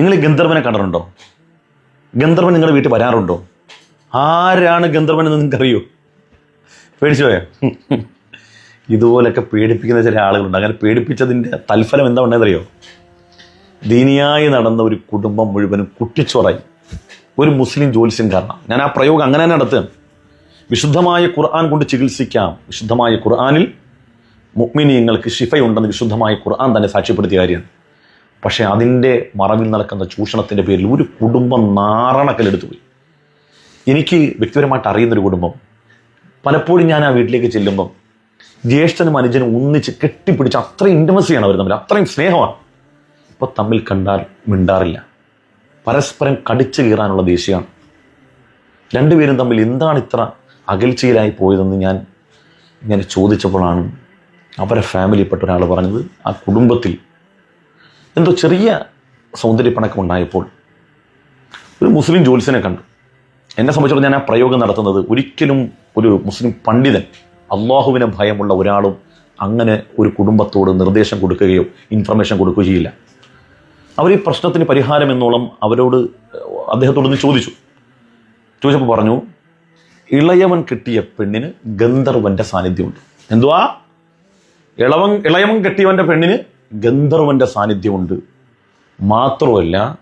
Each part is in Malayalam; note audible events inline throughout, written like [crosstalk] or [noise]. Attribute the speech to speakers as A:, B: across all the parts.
A: നിങ്ങൾ ഈ ഗന്ധർവനെ കണ്ടിട്ടുണ്ടോ? ഗന്ധർവൻ നിങ്ങളുടെ വീട്ടിൽ വരാറുണ്ടോ? ആരാണ് ഗന്ധർവൻ എന്ന് നിങ്ങൾക്കറിയോ? പേടിച്ചു പോയോ? ഇതുപോലൊക്കെ പേടിപ്പിക്കുന്ന ചില ആളുകളുണ്ട്. അങ്ങനെ പേടിപ്പിച്ചതിന്റെ തൽഫലം എന്താ ഉണ്ടെന്നറിയോ? ദീനിയായി നടന്ന ഒരു കുടുംബം മുഴുവനും കുട്ടിച്ചോറായി. ഒരു മുസ്ലിം ജ്യോത്സ്യം കാരണം. ഞാൻ ആ പ്രയോഗം അങ്ങനെ തന്നെ നടത്തുക വിശുദ്ധമായ ഖുർആൻ കൊണ്ട് ചികിത്സിക്കാം. വിശുദ്ധമായ ഖുർആനിൽ മുക്മിനിയങ്ങൾക്ക് ഷിഫയുണ്ടെന്ന് വിശുദ്ധമായ ഖുർആൻ തന്നെ സാക്ഷ്യപ്പെടുത്തിയ കാര്യമാണ്. പക്ഷേ അതിന്റെ മറവിൽ നടക്കുന്ന ചൂഷണത്തിന്റെ പേരിൽ ഒരു കുടുംബം നാറണക്കലെടുത്തു പോയി. എനിക്ക് വ്യക്തിപരമായിട്ട് അറിയുന്നൊരു കുടുംബം. പലപ്പോഴും ഞാൻ ആ വീട്ടിലേക്ക് ചെല്ലുമ്പം ജ്യേഷ്ഠനും അനുജനും ഒന്നിച്ച് കെട്ടിപ്പിടിച്ച് അത്രയും ഇന്റമസിയാണ് അവർ തമ്മിൽ അത്രയും സ്നേഹമാണ്. ഇപ്പോൾ തമ്മിൽ കണ്ടാൽ മിണ്ടാറില്ല. പരസ്പരം കടിച്ചു കീറാനുള്ള ദേഷ്യമാണ് രണ്ടുപേരും തമ്മിൽ എന്താണ് ഇത്ര അകൽച്ചയിലായി പോയതെന്ന് ഞാൻ ഇങ്ങനെ ചോദിച്ചപ്പോഴാണ് അവരെ ഫാമിലിയിൽപ്പെട്ട ഒരാൾ പറഞ്ഞത് ആ കുടുംബത്തിൽ എന്തോ ചെറിയ സൗന്ദര്യപ്പണക്കം ഉണ്ടായപ്പോൾ ഒരു മുസ്ലിം ജ്യോത്സ്യനെ കണ്ടു. എന്നെ സംബന്ധിച്ചിടത്തോളം ഞാൻ ആ പ്രയോഗം നടത്തുന്നത് ഒരിക്കലും ഒരു മുസ്ലിം പണ്ഡിതൻ അള്ളാഹുവിനെ ഭയമുള്ള ഒരാളും അങ്ങനെ ഒരു കുടുംബത്തോട് നിർദ്ദേശം കൊടുക്കുകയോ ഇൻഫർമേഷൻ കൊടുക്കുകയോ ചെയ്യില്ല അവർ ഈ പ്രശ്നത്തിന് പരിഹാരം എന്നോളം അവരോട് അദ്ദേഹത്തോടൊന്ന് ചോദിച്ചു. ചോദിച്ചപ്പോൾ പറഞ്ഞു ഇളയവൻ കിട്ടിയ പെണ്ണിന് ഗന്ധർവന്റെ സാന്നിധ്യമുണ്ട്. എന്തുവാ? ഇളവൻ ഇളയവൻ കെട്ടിയവന്റെ പെണ്ണിന് ഗന്ധർവന്റെ സാന്നിധ്യമുണ്ട്. മാത്രമല്ല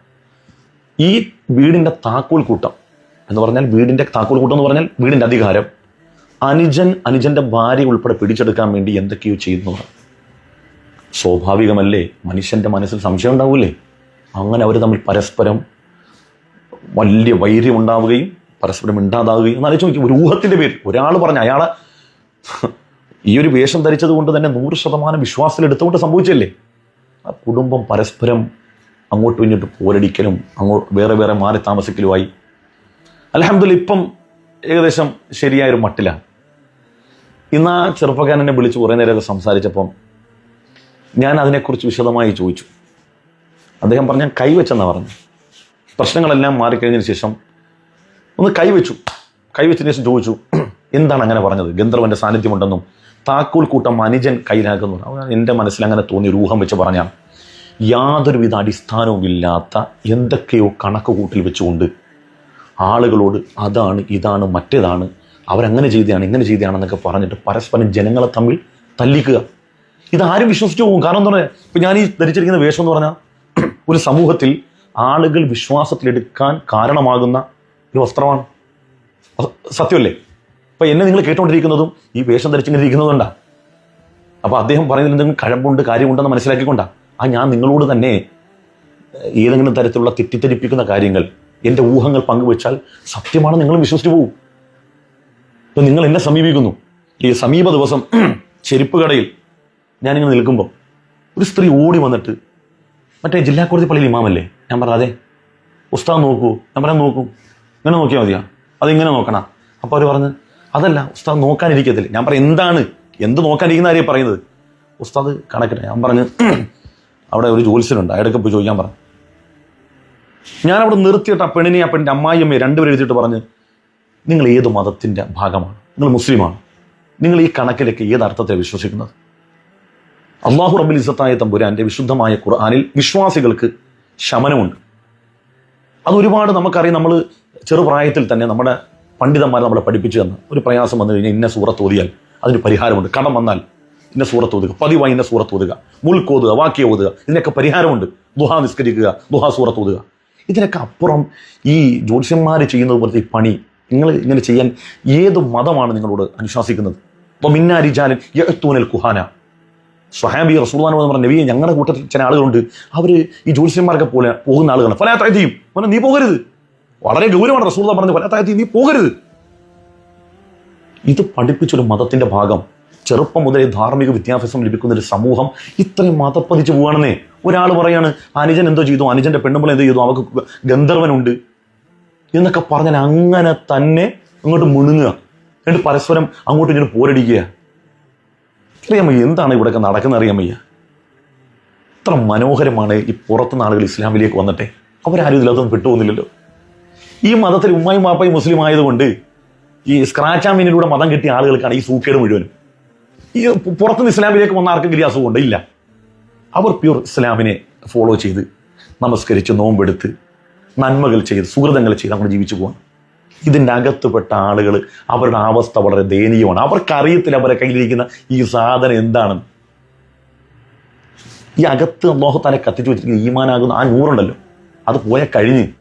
A: ഈ വീടിന്റെ താക്കോൽ കൂട്ടം എന്ന് പറഞ്ഞാൽ വീടിന്റെ താക്കോൽ കൂട്ടം എന്ന് പറഞ്ഞാൽ വീടിന്റെ അധികാരം. അനുജൻ അനുജന്റെ ഭാര്യ ഉൾപ്പെടെ പിടിച്ചെടുക്കാൻ വേണ്ടി എന്തൊക്കെയോ ചെയ്യുന്നതാണ് സ്വാഭാവികമല്ലേ? മനുഷ്യന്റെ മനസ്സിൽ സംശയം ഉണ്ടാവില്ലേ അങ്ങനെ അവർ തമ്മിൽ പരസ്പരം വലിയ വൈര്യം ഉണ്ടാവുകയും പരസ്പരം മിണ്ടാതാവുകയും എന്നാലോചിച്ച് നോക്കി. ഒരു ഊഹത്തിന്റെ പേര് ഒരാൾ പറഞ്ഞ അയാളെ ഈ ഒരു വേഷം ധരിച്ചത് കൊണ്ട് തന്നെ നൂറ് ശതമാനം വിശ്വാസത്തിൽ എടുത്തുകൊണ്ട് സംഭവിച്ചല്ലേ? ആ കുടുംബം പരസ്പരം അങ്ങോട്ടും ഇങ്ങോട്ടും പോരടിക്കലും അങ്ങോട്ട് വേറെ വേറെ മാറി താമസിക്കലുമായി. അലഹമ്മദില്ല ഇപ്പം ഏകദേശം ശരിയായൊരു മട്ടിലാണ് ഇന്ന് ആ ചെറുപ്പക്കാരൻ എന്നെ വിളിച്ച് കുറേ നേരമൊക്കെ സംസാരിച്ചപ്പം ഞാൻ അതിനെക്കുറിച്ച് വിശദമായി ചോദിച്ചു. അദ്ദേഹം പറഞ്ഞ കൈവച്ചെന്നാണ് പറഞ്ഞു പ്രശ്നങ്ങളെല്ലാം മാറിക്കഴിഞ്ഞതിന് ശേഷം ഒന്ന് കൈവച്ചു. കൈവച്ചതിന് ശേഷം ചോദിച്ചു എന്താണ് അങ്ങനെ പറഞ്ഞത്? ഗന്ധർവന്റെ സാന്നിധ്യമുണ്ടെന്നും താക്കോൽ കൂട്ടം അനുജൻ കയ്യിലാക്കുന്നു എന്റെ മനസ്സിൽ അങ്ങനെ തോന്നി രൂഹം വെച്ച് പറഞ്ഞാണ് യാതൊരുവിധ അടിസ്ഥാനവും ഇല്ലാത്ത എന്തൊക്കെയോ കണക്ക് കൂട്ടിൽ വെച്ചുകൊണ്ട് ആളുകളോട് അതാണ് ഇതാണ് മറ്റേതാണ് അവരങ്ങനെ ചെയ്തതാണ് ഇങ്ങനെ ചെയ്തതാണെന്നൊക്കെ പറഞ്ഞിട്ട് പരസ്പരം ജനങ്ങളെ തമ്മിൽ തല്ലിക്കുക. ഇതാരും വിശ്വസിച്ചു പോകും. കാരണം എന്താ പറയുക? ഇപ്പം ഞാൻ ഈ ധരിച്ചിരിക്കുന്ന വേഷം എന്ന് പറഞ്ഞാൽ [clears throat] ഒരു സമൂഹത്തിൽ ആളുകൾ വിശ്വാസത്തിലെടുക്കാൻ കാരണമാകുന്ന ഒരു വസ്ത്രമാണ്. സത്യമല്ലേ? അപ്പൊ എന്നെ നിങ്ങൾ കേട്ടുകൊണ്ടിരിക്കുന്നതും ഈ വേഷം ധരിച്ചിങ്ങനെ ഇരിക്കുന്നതുകൊണ്ടാ അപ്പൊ അദ്ദേഹം പറയുന്നതിൽ എന്തെങ്കിലും കഴമ്പുണ്ട് കാര്യമുണ്ടെന്ന് മനസ്സിലാക്കിക്കൊണ്ടാ. ആ ഞാൻ നിങ്ങളോട് തന്നെ ഏതെങ്കിലും തരത്തിലുള്ള തെറ്റിദ്ധരിപ്പിക്കുന്ന കാര്യങ്ങൾ എന്റെ ഊഹങ്ങൾ പങ്കുവെച്ചാൽ സത്യമാണ് നിങ്ങൾ വിശ്വസിച്ചു പോകും ഇപ്പൊ നിങ്ങൾ എന്നെ സമീപിക്കുന്നു. ഈ സമീപ ദിവസം [clears throat] ചെരുപ്പ് കടയിൽ ഞാനിങ്ങനെ നിൽക്കുമ്പോൾ ഒരു സ്ത്രീ ഓടി വന്നിട്ട് മറ്റേ ജില്ലാ കോടതി പള്ളിയിൽ ഇമാമല്ലേ? ഞാൻ പറഞ്ഞ അതെ. ഉസ്താദ് നോക്കൂ. ഞാൻ പറയാൻ നോക്കൂ. ഇങ്ങനെ നോക്കിയാൽ മതിയാ. അതിങ്ങനെ നോക്കണം? അപ്പോൾ അവർ പറഞ്ഞ് അതല്ല ഉസ്താദ് നോക്കാനിരിക്കത്തില്ല. ഞാൻ പറയും എന്താണ്? എന്ത് നോക്കാനിരിക്കുന്ന കാര്യം പറയുന്നത്? ഉസ്താദ് കണക്കിട്ട് ഞാൻ പറഞ്ഞ് [clears throat] അവിടെ ഒരു ജോത്സ്യനുണ്ട് അയാൾക്ക് പോയി ചോദിക്കാൻ പറഞ്ഞു. ഞാൻ അവിടെ നിർത്തിയിട്ട് ആ പെണ്ണിനെ ആ പെണ്ണിന്റെ അമ്മായിയമ്മയെ രണ്ടുപേരും എഴുതിയിട്ട് പറഞ്ഞ് നിങ്ങൾ ഏത് മതത്തിന്റെ ഭാഗമാണ്? നിങ്ങൾ മുസ്ലിമാണ്. നിങ്ങൾ ഈ കണക്കിലൊക്കെ ഏത് അർത്ഥത്തെ വിശ്വസിക്കുന്നത്? അള്ളാഹു റബ്ബുൽ ഇസത്തായ തമ്പുരാന്റെ വിശുദ്ധമായ ഖുർആാനിൽ വിശ്വാസികൾക്ക് ശമനമുണ്ട്. അത് ഒരുപാട് നമുക്കറിയാം നമ്മൾ ചെറുപ്രായത്തിൽ തന്നെ നമ്മുടെ പണ്ഡിതന്മാർ നമ്മളെ പഠിപ്പിച്ചു തന്ന. ഒരു പ്രയാസം വന്നു കഴിഞ്ഞാൽ ഇന്ന സൂറത്ത് ഓതിയാൽ അതിന് പരിഹാരമുണ്ട്. കടം വന്നാൽ ഇന്ന സൂറത്ത് ഓതുക പതിവായി ഇന്ന സൂറത്ത് ഓതുക മുൾക്ക് ഓതുക വാക്യ ഓതുക ഇതിനൊക്കെ പരിഹാരമുണ്ട്. ദുഹ നിസ്കരിക്കുക ദുഹ സൂറത്ത് ഓതുക. ഇതിനൊക്കെ അപ്പുറം ഈ ജ്യോത്സ്യന്മാർ ചെയ്യുന്നത് പോലത്തെ ഈ പണി നിങ്ങൾ ഇങ്ങനെ ചെയ്യാൻ ഏത് മതമാണ് നിങ്ങളോട് അനുശാസിക്കുന്നത്? അപ്പോൾ മിന്നാരിജാലൻ യഹത്തൂനൽ കുഹാന സ്വഹാബി റസൂൽദാൻ എന്ന് പറഞ്ഞ നബിയെ ഞങ്ങളുടെ കൂട്ടത്തിൽ ചില ആളുകളുണ്ട്. അവർ ഈ ജ്യോത്സ്യന്മാരൊക്കെ പോലെ പോകുന്ന ആളുകളാണ്. പല പറഞ്ഞാൽ നീ പോകരുത്. വളരെ ഗൗരവമാണ് റസൂൽദാൻ പറഞ്ഞത് പല താഴ്ത്തിയും നീ പോകരുത്. ഇത് പഠിപ്പിച്ചൊരു മതത്തിന്റെ ഭാഗം ചെറുപ്പം മുതലേ ധാർമ്മിക വിദ്യാഭ്യാസം ലഭിക്കുന്ന ഒരു സമൂഹം ഇത്രയും മതപ്പതിച്ച് പോവുകയാണെന്നേ ഒരാൾ പറയാണ് അനുജൻ എന്തോ ചെയ്തു? അനുജന്റെ പെണ്ണുമ്പോൾ എന്തോ ചെയ്തു? അവർക്ക് ഗന്ധർവനുണ്ട്. എന്നൊക്കെ പറഞ്ഞാൽ അങ്ങനെ തന്നെ അങ്ങോട്ട് മുണുങ്ങുക. എന്നിട്ട് പരസ്പരം അങ്ങോട്ട് ഇങ്ങോട്ട് പോരടിക്കുക. അറിയാമയ്യ എന്താണ് ഇവിടെയൊക്കെ നടക്കുന്നത് അറിയാമയ്യ? ഇത്ര മനോഹരമാണ് ഈ പുറത്തുനിന്ന് ആളുകൾ ഇസ്ലാമിലേക്ക് വന്നിട്ടെ. അവരാരും ഇതിലൊന്നും വിട്ടുപോകുന്നില്ലല്ലോ. ഈ മതത്തിൽ ഉമ്മായും മാപ്പയും മുസ്ലിം ആയതുകൊണ്ട് ഈ സ്ക്രാച്ച് സ്ക്രാച്ചാമീനിലൂടെ മതം കിട്ടിയ ആളുകൾക്കാണ് ഈ സൂക്കേട് മുഴുവനും. ഈ പുറത്തുനിന്ന് ഇസ്ലാമിലേക്ക് വന്ന ആർക്കെങ്കിലും അസുഖമുണ്ട് ഇല്ല. അവർ പ്യൂർ ഇസ്ലാമിനെ ഫോളോ ചെയ്ത് നമസ്കരിച്ച് നോമ്പെടുത്ത് നന്മകൾ ചെയ്ത് സുഹൃതങ്ങൾ ചെയ്ത് നമ്മൾ ജീവിച്ചു പോകാം ഇതിന്റെ അകത്തുപെട്ട ആളുകൾ അവരുടെ അവസ്ഥ വളരെ ദയനീയമാണ്. അവർക്കറിയത്തില്ല അവരെ കയ്യിലിരിക്കുന്ന ഈ സാധനം എന്താണെന്ന്. ഈ അകത്ത് അള്ളാഹു കത്തിച്ചു വെച്ചിരിക്കുന്ന ഈമാനാകുന്ന ആ നൂറുണ്ടല്ലോ. അത് പോയ കഴിഞ്ഞ്.